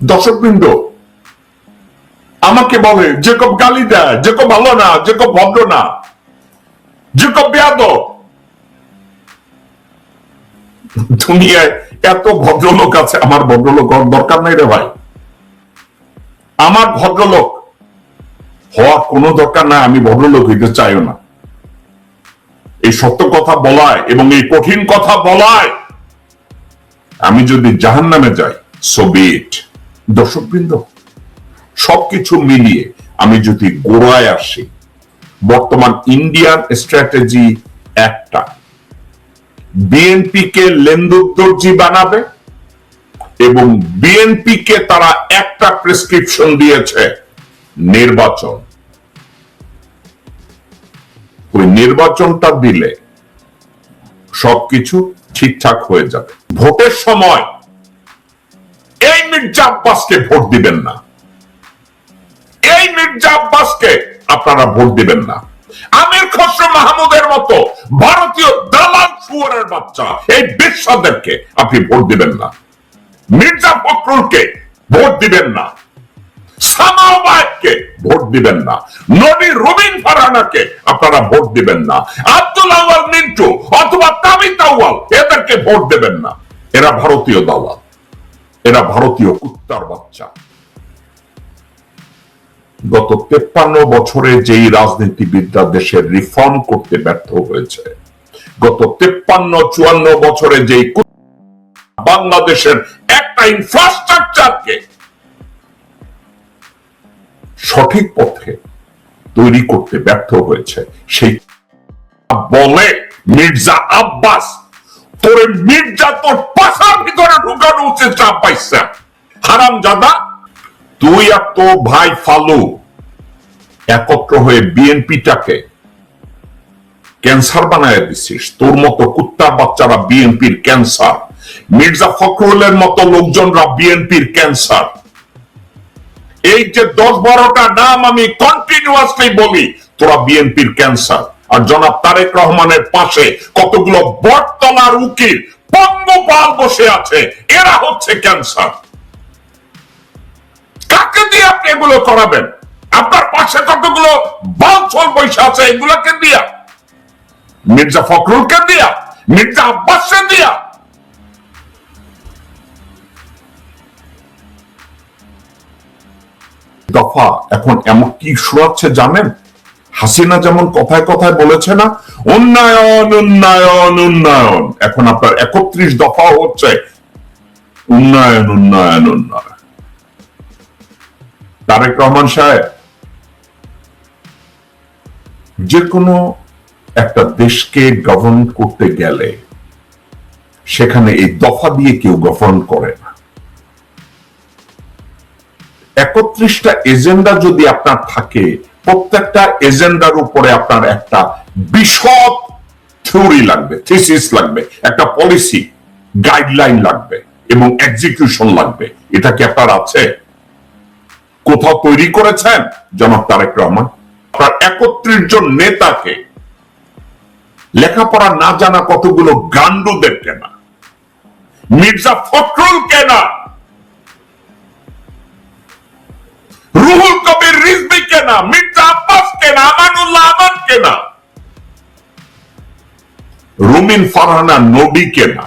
দর্শকবৃন্দ, আমাকে বলে, জেকব গালি দেয়, জেকব ভালো না, জেকব ভদ্র না, জেকব বেয়াদ দুনিয়ায় এত ভদ্রলোক আছে, আমার ভদ্রলোক দরকার নাই রে ভাই। আমার ভদ্রলোক হওয়ার কোনো দরকার নাই, আমি ভদ্রলোক হইতে চাইও না। এই সত্য কথা বলায় এবং এই কঠিন কথা বলায়, আমি যদি জাহান নামে যাই সোবিট দর্শকবৃন্দ, সবকিছু মিলিয়ে আমি যদি গোড়ায় আসি, বর্তমান ইন্ডিয়ান স্ট্র্যাটেজি একটা। বিএনপি কে লেন্দুদ্দর্জি বানাবে এবং বিএনপি কে তারা একটা প্রেসক্রিপশন দিয়েছে, নির্বাচন। ওই নির্বাচনটা দিলে সবকিছু ঠিকঠাক হয়ে যাবে। ভোটের সময় আব্বাসকে ভোট দিবেন না। এই মির্জা আব্বাসকে আপনারা ভোট দিবেন না। আমির খসরু মাহমুদের মতো ভারতীয় দালাল সুয়ারের বাচ্চা, এই বিশ্বাদেরকে আপনি ভোট দিবেন না। মির্জা ফখরুলকে ভোট দিবেন না। সামাওয়াতকে ভোট দিবেন না। নবী রুবিন ফারহানাকে আপনারা ভোট দিবেন না। আব্দুল আওয়াল মিন্টু অথবা তামিত আওয়াল এদেরকে ভোট দেবেন না। এরা ভারতীয় দালাল। এরা ভারতীয় কুত্তার বাচ্চা। গত তেপ্পান্ন বছরে যেই রাজনীতিবিদরা দেশের রিফর্ম করতে ব্যর্থ হয়েছে, গত তেপ্পান্ন, চুয়ান্ন বছরে যেই বাংলাদেশের একটা ইনফ্রাস্ট্রাকচারকে সঠিক পথে তৈরি করতে ব্যর্থ হয়েছে, সেই বলে মির্জা আব্বাস তোরে মির্জা তোর পাশার ভিতরে ঢুকানো উচিত চাপ পাইছে। হারাম জাদা, তুই আর তোর ভাই ফালু একত্র হয়ে বিএনপিটাকে ক্যান্সার বানায় দিছিস। তোর মতো কুত্তার বাচ্চারা বিএনপির ক্যান্সার, মির্জা ফখরুলের মতো লোকজনরা বিএনপির ক্যান্সার। এই যে দশ বারোটা নাম আমি কন্টিনিউয়াসলি বলি, তোরা বিএনপির ক্যান্সার। আর জনাব তারেক রহমানের পাশে কতগুলো বটতলার উকিল পঙ্গপাল বসে আছে। এরা হচ্ছে ক্যান্সার। কাকে দিয়ে আপনি এগুলো করাবেন? আপনার পাশে কতগুলো বালছল পয়সা আছে, এগুলোকে দিয়া। মির্জা ফখরুলকে দিয়া, মির্জা আব্বাসকে দিয়া। দফা এখন এমন কি শোনাচ্ছে জানেন? হাসিনা যেমন কথায় কথায় বলেছে না, উন্নয়ন উন্নয়ন উন্নয়ন। এখন আপনার একত্রিশ দফা হচ্ছে, উন্নয়ন উন্নয়ন উন্নয়ন। তারেক রহমান সাহেব যে কোনো একটা দেশকে গভর্ন করতে গেলে সেখানে এই দফা দিয়ে কেউ গভর্ন করে না। একত্রিশটা এজেন্ডা যদি আপনার থাকে প্রত্যেকটা এজেন্ডার উপরে আপনার একটা বিশদ থিওরি লাগবে, থিসিস লাগবে, একটা পলিসি, গাইডলাইন লাগবে এবং এক্সিকিউশন লাগবে। এটা কি আপনার আছে? কোথাও তৈরি করেছেন? জনাব তারেক রহমান? আপনার একত্রিশ জন নেতাকে লেখাপড়া না জানা কতগুলো গান্ডুদের কেনা? মির্জা ফখরুল কেনা? রুহুল কবির রিজবি কেনা? রুমিন ফারহানা নবী কেনা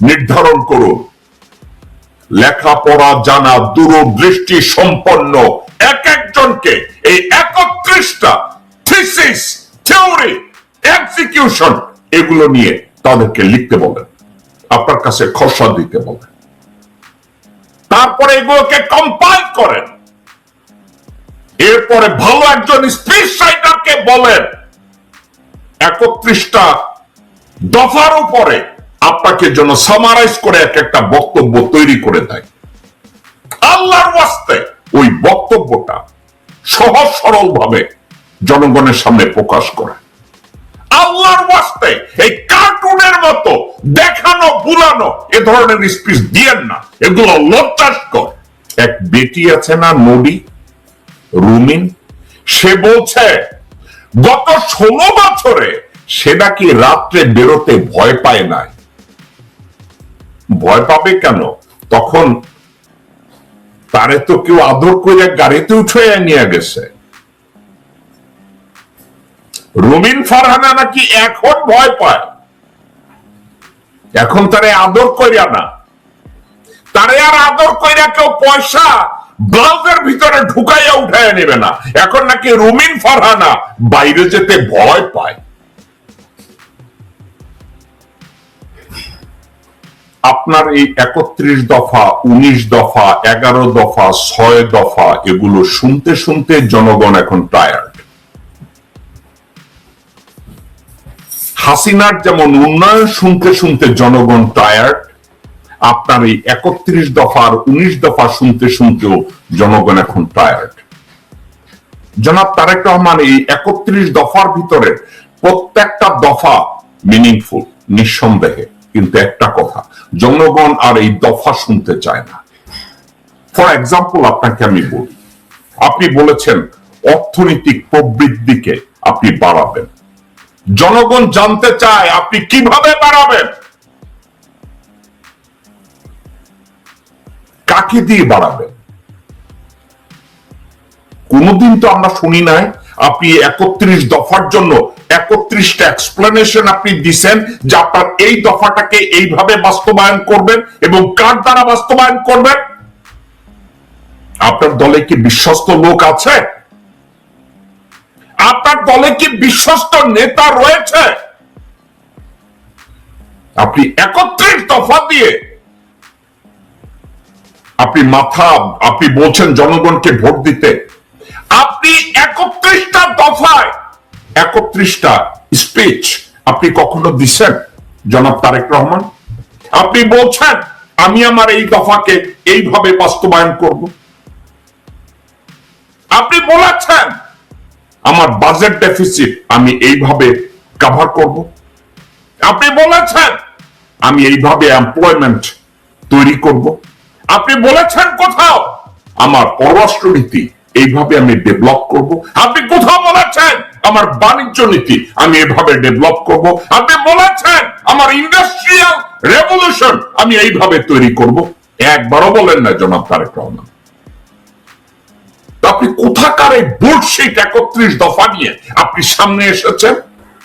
নির্ধারণ করুন। লেখাপড়া জানা, দূরদৃষ্টি সম্পন্ন এক একজনকে এই একত্রিশটা থিসিস থিওরি এক্সিকিউশন এগুলো নিয়ে তাদেরকে লিখতে বলেন আপনার কাছে খসড়া দিতে বলেন তারপরে এগুলোকে কম্পাইল করেন। এরপরে ভালো একজন স্পিচ রাইটারকে বলেন, একত্রিশটা দফার উপরে আপনাকে যেন সামারাইজ করে এক একটা বক্তব্য তৈরি করে দেয়। আল্লাহর ওয়াস্তে ওই বক্তব্যটা সহজ সরল ভাবে জনগণের সামনে প্রকাশ করে। আল্লাহর ওয়াস্তে, এই কার্টুনের মতো দেখানো, বুলানো, এ ধরনের স্পিচ দিয়েন না। এগুলো লজ্জাস্কর। এক বেটি আছে না, নবী? রুমিন? সে বলছে, গত ষোলো বছরে সে নাকি রাত্রে বেরোতে ভয় পায় নাই। ভয় পাবে কেন? তখন তারে তো কেউ আদর করে গাড়িতে উঠে নিয়ে গেছে। রুমিন ফারহানা নাকি এখন ভয় পায়? এখন তারে আদর করিয়া না। তারে আর আদর কইরা কেউ পয়সা ব্লাউজের ভিতরে ঢুকাইয়া উঠাইয়া নেবে না। এখন নাকি রুমিন ফারহানা বাইরে যেতে ভয় পায়। আপনার এই একত্রিশ দফা, উনিশ দফা, এগারো দফা, ছয় দফা, এগুলো শুনতে শুনতে জনগণ এখন টায়ার্ড হাসিনার যেমন উন্নয়ন শুনতে শুনতে জনগণ টায়ার্ড আপনার এই একত্রিশ দফার উনিশ দফা শুনতে শুনতেও জনগণ এখন টায়ার্ড জনাব তারেক রহমান, এই একত্রিশ দফার ভিতরে প্রত্যেকটা দফা মিনিংফুল নিঃসন্দেহে। কিন্তু একটা কথা, জনগণ আর এই দফা শুনতে চায় না। ফর এক্সাম্পল আপনাকে আমি বলি, আপনি বলেছেন অর্থনৈতিক প্রবৃদ্ধিকে আপনি বাড়াবেন। জনগণ জানতে চায় আপনি কীভাবে বাড়াবেন। কাকে দিয়ে বাড়াবেন? কোনদিন তো আমরা শুনি নাই, আপনি একত্রিশ দফার জন্য একত্রিশটা এক্সপ্লেনেশন আপনি দিছেন যে আপনার এই দফাটাকে এইভাবে বাস্তবায়ন করবেন এবং কার দ্বারা বাস্তবায়ন করবেন? আপনার দলে কি বিশ্বস্ত লোক আছে? আপনার দলে কি বিশ্বস্ত নেতা রয়েছে? আপনি একত্রিশ দফা দিয়ে আপনি মাথা, আপনি বলছেন জনগণকে ভোট দিতে। আপনি একত্রিশটা দফায়, একত্রিশটা স্পিচ আপনি কখনো দিচ্ছেন, জনাব তারেক রহমান? আপনি বলছেন, আমি আমার এই দফাকে এইভাবে বাস্তবায়ন করব। আপনি বলেছেন আমার বাজেট ডেফিসিট আমি এইভাবে কভার করব। আপনি বলেছেন, আমি এইভাবে এমপ্লয়মেন্ট তৈরি করব। আপনি বলেছেন কোথাও, আমার পররাষ্ট্র নীতি এইভাবে আমি ডেভেলপ করব। আপনি কোথাও বলেছেন, আমার বাণিজ্য নীতি আমি এভাবে ডেভেলপ করব। আপনি বলেছেন, আমার ইন্ডাস্ট্রিয়াল রেভলিউশন আমি এইভাবে তৈরি করব। একবারও বলেন না জনাব তারেক রহমান। আপনি কোথাকার এই বুটশিট একত্রিশ দফা নিয়ে আপনি সামনে এসেছেন?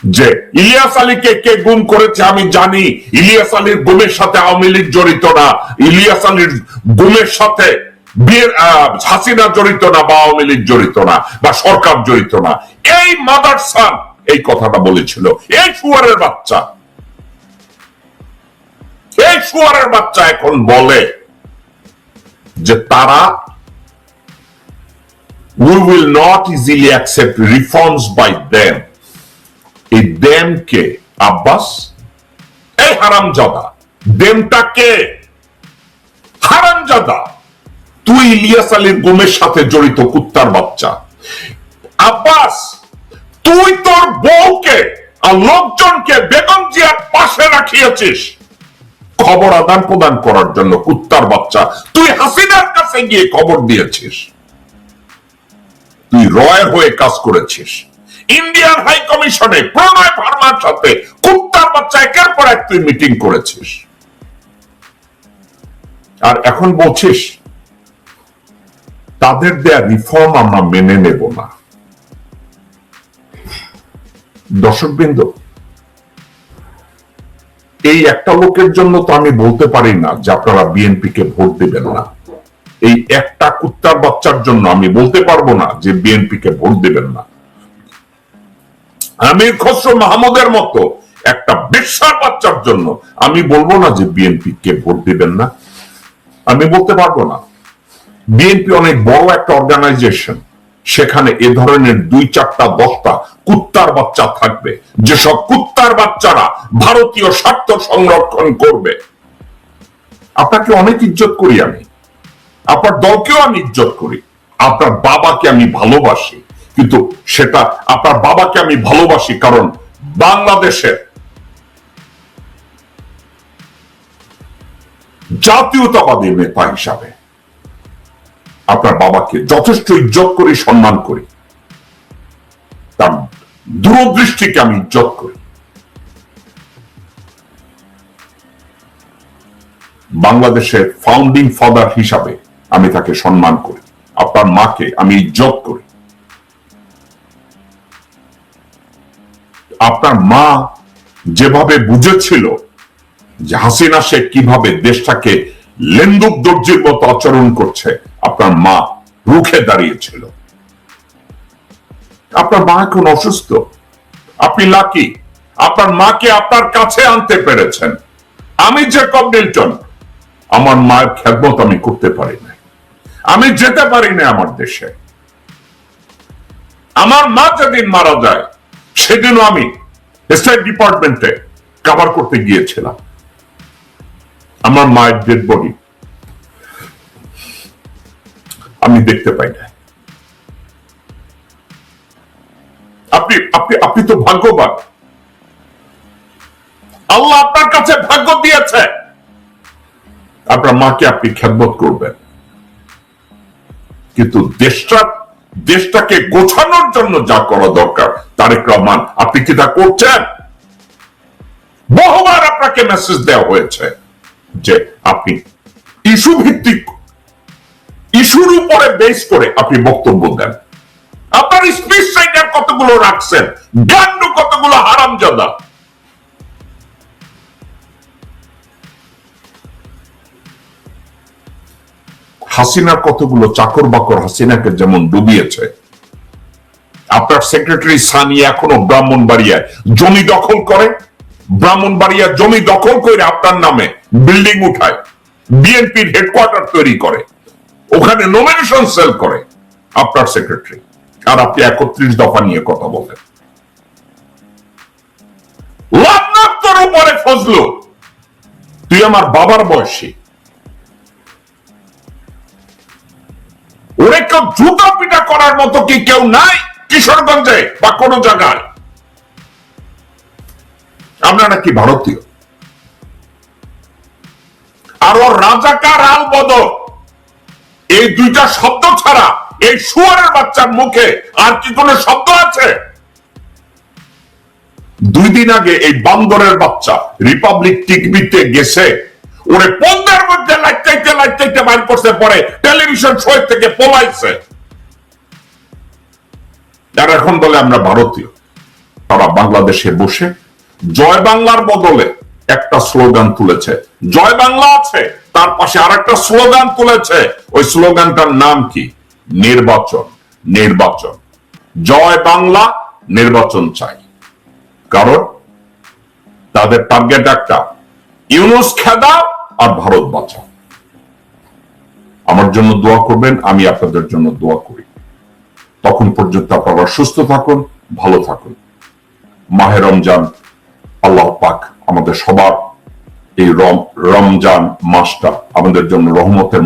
যে ইলিয়াস আলীকে কে গুম করেছে আমি জানি, ইলিয়াস আলীর গুমের সাথে আওয়ামী লীগ জড়িত না, ইলিয়াস আলীর গুমের সাথে বিয়ের হাসিনা জড়িত না বা আওয়ামী লীগ জড়িত না বা সরকার জড়িত না। এই মাদার সান এই কথাটা বলেছিল। এই সুয়ারের বাচ্চা। এই সুয়ারের বাচ্চা এখন বলে যে তারা we will not easily accept reforms by them. এই them কে আব্বাস এই হারামজাদা দেমটা কে হারামজাদা তুই ইলিয়াস আলীর গুমের সাথে জড়িত কুত্তার বাচ্চা। আব্বাস, তুই তোর বউকে আর লোকজনকে বেগম জিয়ার পাশে রাখিয়েছিস। খবর আদান প্রদান করার জন্য কুত্তার বাচ্চা। তুই হাসিনার কাছে গিয়ে খবর দিয়েছিস। তুই রয়ের হয়ে কাজ করেছিস। ইন্ডিয়ান হাই কমিশনে প্রণয় ভার্মার সাথে কুত্তার বাচ্চা একের পর এক তুই মিটিং করেছিস। আর এখন বলছিস, তাদের দেয়া রিফর্ম আমরা মেনে নেব না। দর্শকবৃন্দ, এই একটা লোকের জন্য তো আমি বলতে পারি না যে আপনারা বিএনপি কে ভোট দেবেন না। এই একটা কুত্তার বাচ্চার জন্য আমি বলতে পারব না যে বিএনপি কে ভোট দেবেন না। আমির খসরু মাহমুদের মতো একটা বিশ্বাস বাচ্চার জন্য আমি বলব না যে বিএনপি কে ভোট দিবেন না। আমি বলতে পারব না। বিএনপি অনেক বড় একটা অর্গানাইজেশন সেখানে এ ধরনের দুই চারটা, দশটা কুত্তার বাচ্চা থাকবে। যেসব কুত্তার বাচ্চারা ভারতীয় স্বার্থ সংরক্ষণ করবে। আপনাকে অনেক ইজ্জত করি আমি। আপনার দলকেও আমি ইজ্জত করি, আপনার বাবাকে আমি ভালোবাসি, কিন্তু সেটা আপনার বাবাকে আমি ভালোবাসি কারণ বাংলাদেশের জাতীয়তাবাদী নেতা হিসাবে আপনার বাবাকে যথেষ্ট ইজ্জত করি, সম্মান করি। তার দূরদৃষ্টিকে আমি ইজ্জত করি। বাংলাদেশের ফাউন্ডিং ফাদার হিসাবে আমি তাকে সম্মান করি। আপনার মাকে আমি ইজ্জত করি। আপনার মা যেভাবে বুঝেছিল যে হাসিনা শেখ কীভাবে দেশটাকে লেন্দুক দর্জির মতো আচরণ করছে, আপনার মা রুখে দাঁড়িয়েছিল। আপনার মা এখন অসুস্থ। আপনি লাকি। আপনার মাকে আপনার কাছে আনতে পেরেছেন। আমি যে মিল্টন আমার মায়ের খেদমত আমি করতে পারি না আমি যেতে পারি না আমার দেশে। আমার মা যেদিন মারা যায়, সেদিনও আমি স্টেট ডিপার্টমেন্টে কভার করতে গিয়েছিলাম। আমার মায়ের ডেড বডি আমি দেখতে পাই না আপনি আপনি আপনি তো ভাগ্যবান। আল্লাহ আপনার কাছে ভাগ্য দিয়েছে। আপনার মাকে আপনি খেদমত করবেন। কিন্তু দেশটা, দেশটাকে গোছানোর জন্য যা করা দরকার, তারেক রহমান, আপনি কি তা করছেন? বহুবার আপনাকে মেসেজ দেওয়া হয়েছে যে আপনি ইস্যু ভিত্তিক ইস্যুর উপরে বেস করে আপনি বক্তব্য দেন। আপনার স্পিচ রাইটার কতগুলো রাখছেন? গান্ড কতগুলো হারামজাদা? হাসিনার কতগুলো চাকর বাকর হাসিনাকে যেমন ডুবিয়েছে, আপনার সেক্রেটারি সানি এখনও ব্রাহ্মণবাড়িয়ায় জমি দখল করে, ব্রাহ্মণবাড়িয়া জমি দখল করে আপনার নামে বিল্ডিং উঠায় বিএনপির হেডকোয়ার্টার তৈরি করে, ওখানে নমিনেশন সেল করে আপনার সেক্রেটারি আর আপনি একত্রিশ দফা নিয়ে কথা বলেন লাভ উপরে ফজলু তুই আমার বাবার বয়সী। ওরে কেউ জুতা পিটা করার মতো কি কেউ নাই কিশোরগঞ্জে বা কোন জায়গায়? আপনারা কি ভারতীয়? আর ওর রাজাকার আল বদর এই দুইটা শব্দ ছাড়া এই শুয়ারের বাচ্চার মুখে আর কি কোনো শব্দ আছে? দুই দিন আগে এই বান্দরের বাচ্চা রিপাবলিক টিভিতে গেছে ওরে পদ্মার মধ্যে লাইটাইতে লাইটাইতে বাইর করতে পরে টেলিভিশন শো থেকে পলাইছে। আর এখন বলে আমরা ভারতীয়, তারা বাংলাদেশে বসে জয় বাংলার বদলে একটা স্লোগান তুলেছে। জয় বাংলা আছে, তার পাশে আর একটা স্লোগান তুলেছে। ওই স্লোগানটার নাম কি? নির্বাচন নির্বাচন। জয় বাংলা, নির্বাচন চাই। কারণ তাদের টার্গেট একটা। ইউনুস খেদা আর ভারত বাঁচাও। আমার জন্য দোয়া করবেন, আমি আপনাদের জন্য দোয়া করি। তখন পর্যন্ত আপনারা সুস্থ থাকুন, ভালো থাকুন। মাহে রমজান, আল্লাহ পাক আমাদের সবার এই রম, রমজান মাসটা আমাদের জন্য রহমতের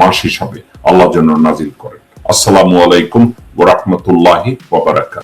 মাস হিসাবে আল্লাহ জন্য নাজিল করেন। আসসালামু আলাইকুম ওয়া রাহমাতুল্লাহি ওয়া বারাকাতুহু।